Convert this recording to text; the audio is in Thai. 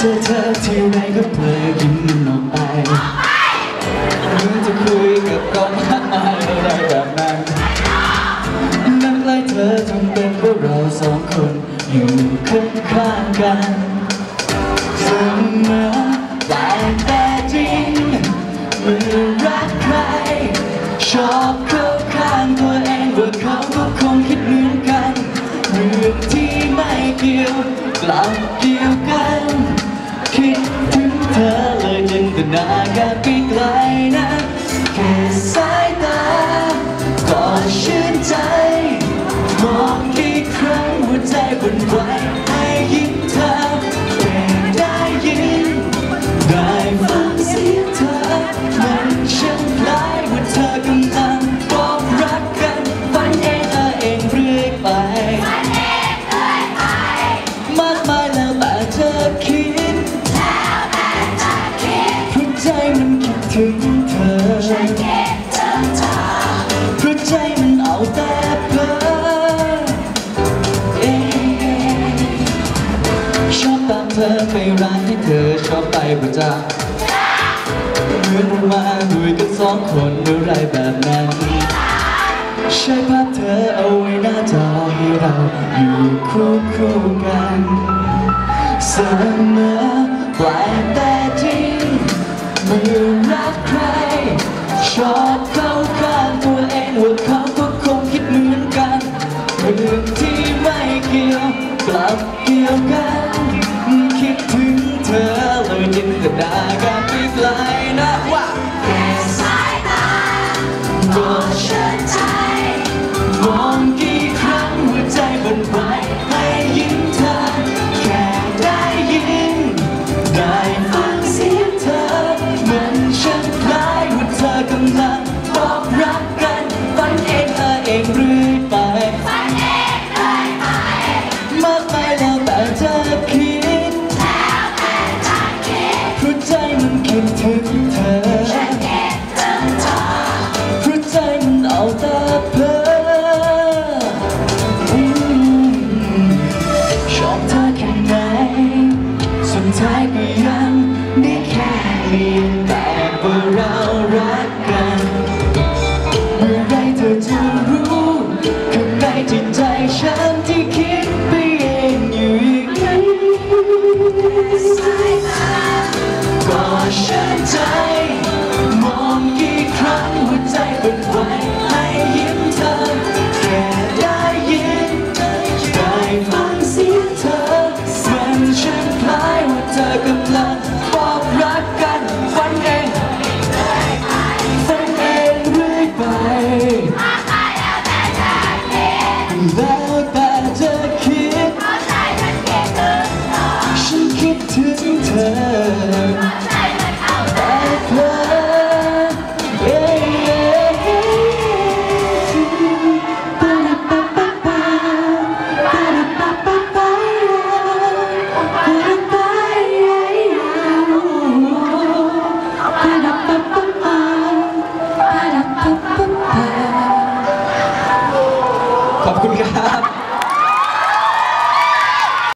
จอเธอที่ไรก็เผลอยิ้มออกไปเหมือนจะคุยกับกองมากมายอะไรแบบนั้นนั่งไล่เธอทำเป็นว่าเราสองคนอยู่ข้างข้างๆกันเสมอแต่แต่จริงเมื่อรักใคร ชอบเข้าข้างตัวเองว่าเขาก็คงคิดเหมือนกันเรื่องที่ไม่เกี่ยวกลับเกี่ยว เลย คิดถึงเธอเพราะใจมันเอาแต่เพ้อเองชอบตามเธอไปร้านที่เธอชอบไปประจำเหมือนเรามาด้วยกันสองคนอะไรแบบนั้นใช้ภาพเธอเอาไว้หน้าจอให้เราอยู่คู่คู่กันเสมอแปลก มื่อรักใคร ชอบเข้าข้างตัวเองว่าเขาก็คงคิดเหมือนกันเรื่องที่ไม่เกี่ยวกลับเกี่ยวกัน คิดถึงเธอเลยจินตนาการไปไกลนะ ราะใจมันคิดถึงเธอเพราะใจมันเอาแต่เพ้อชอบเธอแค่ไหนสุดท้ายก็ยังได้แค่เรียนแต่ว่าเรา